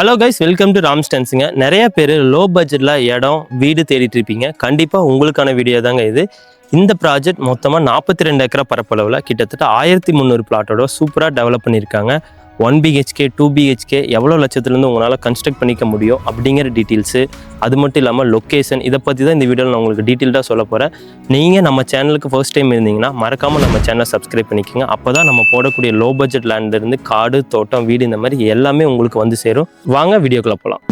Hello guys welcome to Ram ஸ்டான்ஸுங்க நிறைய பேர் low பட்ஜெட்டில் இடம் வீடு தேடிட்டு இருப்பீங்க. கண்டிப்பாக உங்களுக்கான வீடியோ தாங்க இது. இந்த ப்ராஜெக்ட் மொத்தமாக நாற்பத்தி ரெண்டு ஏக்கரா பரப்பளவில் கிட்டத்தட்ட ஆயிரத்தி முந்நூறு பிளாட்டோட சூப்பராக டெவலப் பண்ணியிருக்காங்க. ஒன் பிஹெச்கே டூ பிஹெச்கே எவ்வளோ லட்சத்துலேருந்து உங்களால் கன்ஸ்ட்ரக்ட் பண்ணிக்க முடியும் அப்படிங்கிற டீட்டெயில்ஸு அது மட்டும் இல்லாமல் லொக்கேஷன் இதை பற்றி தான் இந்த வீடியோவில் நான் உங்களுக்கு டீட்டெயில்டாக சொல்ல போகிறேன் நீங்கள் நம்ம சேனலுக்கு ஃபர்ஸ்ட் டைம் இருந்தீங்கன்னா மறக்காமல் நம்ம சேனலை சப்ஸ்கிரைப் பண்ணிக்கோங்க. அப்போ தான் நம்ம போடக்கூடிய லோ பட்ஜெட் லேண்ட்லேருந்து காடு தோட்டம் வீடு இந்த மாதிரி எல்லாமே உங்களுக்கு வந்து சேரும். வாங்க வீடியோக்குள்ளே போகலாம்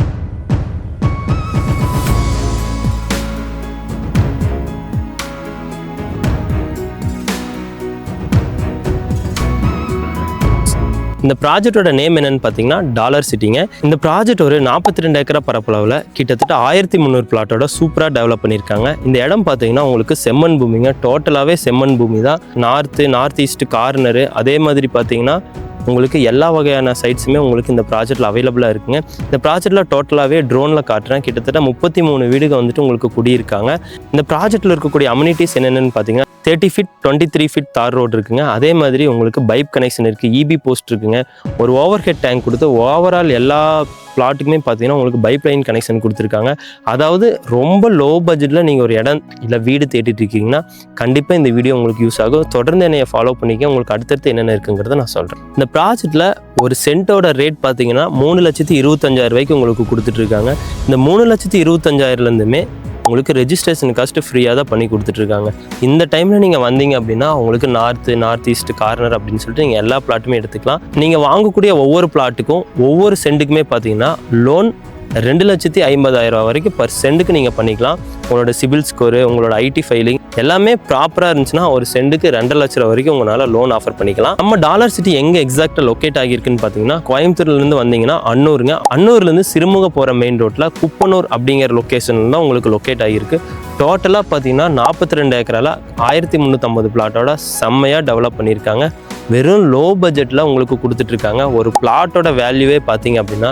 இந்த ப்ராஜெக்டோட நேம் என்னன்னு பார்த்தீங்கன்னா டாலர் சிட்டிங்க. இந்த ப்ராஜெக்ட் ஒரு நாற்பத்தி ரெண்டு ஏக்கரா பரப்பளவில் கிட்டத்தட்ட ஆயிரத்தி முந்நூறு பிளாட்டோட சூப்பராக டெவலப் பண்ணியிருக்காங்க. இந்த இடம் பார்த்தீங்கன்னா உங்களுக்கு செம்மண் பூமிங்க. டோட்டலாகவே செம்மண் பூமி தான். நார்த்து நார்த் ஈஸ்ட் கார்னரு அதே மாதிரி பார்த்தீங்கன்னா உங்களுக்கு எல்லா வகையான சைட்ஸுமே உங்களுக்கு இந்த ப்ராஜெக்ட்டில் அவைலபிளாக இருக்குங்க. இந்த ப்ராஜெக்ட்டில் டோட்டலாகவே ட்ரோனில் காட்டுறேன். கிட்டத்தட்ட முப்பத்தி மூணு வீடுகள் வந்துட்டு உங்களுக்கு குடியிருக்காங்க. இந்த ப்ராஜெக்ட்டில் இருக்கக்கூடிய அம்யூனிட்டிஸ் என்னென்னு பார்த்தீங்கன்னா thirty feet twenty three feet தார் ரோடு இருக்குங்க. அதே மாதிரி உங்களுக்கு பைப் கனெக்ஷன் இருக்குது இபி போஸ்ட் இருக்குங்க. ஒரு ஓவர் ஹெட் டேங்க் கொடுத்து ஓவரால் எல்லா பிளாட்டுக்குமே பார்த்தீங்கன்னா உங்களுக்கு பைப் லைன் கனெக்ஷன் கொடுத்துருக்காங்க. அதாவது ரொம்ப லோ பட்ஜெட்டில் நீங்கள் ஒரு இடம் இல்லை வீடு தேடிட்டு இருக்கீங்கன்னா கண்டிப்பாக இந்த வீடியோ உங்களுக்கு யூஸ் ஆகும். தொடர்ந்து என்னையை ஃபாலோ பண்ணிக்க உங்களுக்கு அடுத்தடுத்து என்னென்ன இருக்குங்கிறத நான் சொல்கிறேன் இந்த ப்ராஜெக்ட்டில் ஒரு சென்ட்டோட ரேட் பார்த்தீங்கன்னா மூணு லட்சத்தி இருபத்தஞ்சாயிரம் ரூபாய்க்கு உங்களுக்கு கொடுத்துட்ருக்காங்க இந்த மூணு லட்சத்தி இருபத்தஞ்சாயிரம்லேருந்துமே உங்களுக்கு ரெஜிஸ்ட்ரேஷன் காஸ்ட்டு ஃப்ரீயாக தான் பண்ணி கொடுத்துட்ருக்காங்க. இந்த டைமில் நீங்கள் வந்தீங்க அப்படின்னா உங்களுக்கு நார்த்து நார்த் ஈஸ்ட் கார்னர் அப்படின்னு சொல்லிட்டு நீங்கள் எல்லா பிளாட்டுமே எடுத்துக்கலாம். நீங்கள் வாங்கக்கூடிய ஒவ்வொரு பிளாட்டுக்கும் ஒவ்வொரு சென்ட்டுக்குமே பார்த்தீங்கன்னா லோன் ரெண்டு லட்சத்தி ஐம்பதாயிரம் வரைக்கும் பர் சென்ட்டுக்கு நீங்கள் பண்ணிக்கலாம். உங்களோட சிபில் ஸ்கோரு உங்களோட ஐடி ஃபைலிங் எல்லாமே ப்ராப்பராக இருந்துச்சுன்னா ஒரு சென்ட்டுக்கு ரெண்டரை லட்ச ரூபா வரைக்கும் உங்களால் லோன் ஆஃபர் பண்ணிக்கலாம். நம்ம டாலர் சிட்டி எங்கே எக்ஸாக்டாக லொக்கேட் ஆகியிருக்குன்னு பார்த்தீங்கன்னா கோயம்புத்தூர்லேருந்து வந்தீங்கன்னா அன்னூருங்க. அன்னூர்லேருந்து சிறுமுக போகிற மெயின் ரோட்டில் குப்பனூர் அப்படிங்கிற லொக்கேஷன் தான் உங்களுக்கு லொக்கேட் ஆகியிருக்கு. டோட்டலாக பார்த்தீங்கன்னா நாற்பத்தி ரெண்டு ஏக்கரால் ஆயிரத்தி முந்நூற்றம்பது பிளாட்டோட செம்மையாக டெவலப் பண்ணியிருக்காங்க. வெறும் லோ பட்ஜெட்டில் உங்களுக்கு கொடுத்துட்ருக்காங்க ஒரு பிளாட்டோட வேல்யூவே பார்த்தீங்க அப்படின்னா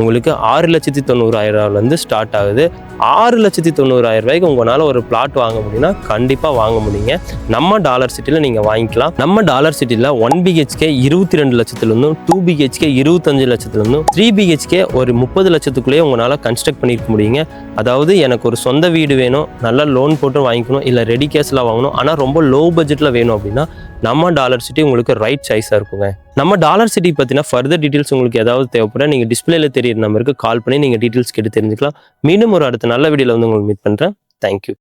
உங்களுக்கு ஆறு லட்சத்தி தொண்ணூறாயிரம் ரூபாயிலேருந்து ஸ்டார்ட் ஆகுது. ஆறு லட்சத்தி தொண்ணூறாயிரம் ரூபாய்க்கு உங்களால் ஒரு பிளாட் வாங்க முடியும்னா கண்டிப்பாக வாங்க முடியுங்க. நம்ம டாலர் சிட்டியில் நீங்கள் வாங்கிக்கலாம். நம்ம டாலர் சிட்டியில் ஒன் பிஹெச்கே இருபத்தி ரெண்டு லட்சத்துலேருந்தும் டூ பிஹெச்கே இருபத்தஞ்சு லட்சத்துலேருந்தும் த்ரீ பிஹெச்கே ஒரு முப்பது லட்சத்துக்குள்ளேயே உங்களால் கன்ஸ்ட்ரக்ட் பண்ணியிருக்க முடியுங்க. அதாவது எனக்கு ஒரு சொந்த வீடு வேணும் நல்லா லோன் போட்டு வாங்கிக்கணும் இல்லை ரெடி கேஸில் வாங்கணும் ஆனால் ரொம்ப லோ பட்ஜெட்டில் வேணும் அப்படின்னா நம்ம டாலர் சிட்டி உங்களுக்கு ரைட் சாய்ஸாக இருக்குங்க. நம்ம டாலர் சிட்டி பற்றின ஃபர்தர் டீட்டெயில்ஸ் உங்களுக்கு ஏதாவது தேவைப்பட நீங்கள் டிஸ்பிளேல தெரியிற நம்பருக்கு கால் பண்ணி நீங்கள் டீட்டெயில்ஸ் கேட்டு தெரிஞ்சுக்கலாம். மீண்டும் ஒரு அடுத்த நல்ல வீடியோவில் வந்து உங்களுக்கு மீட் பண்ணுறேன் தேங்க்யூ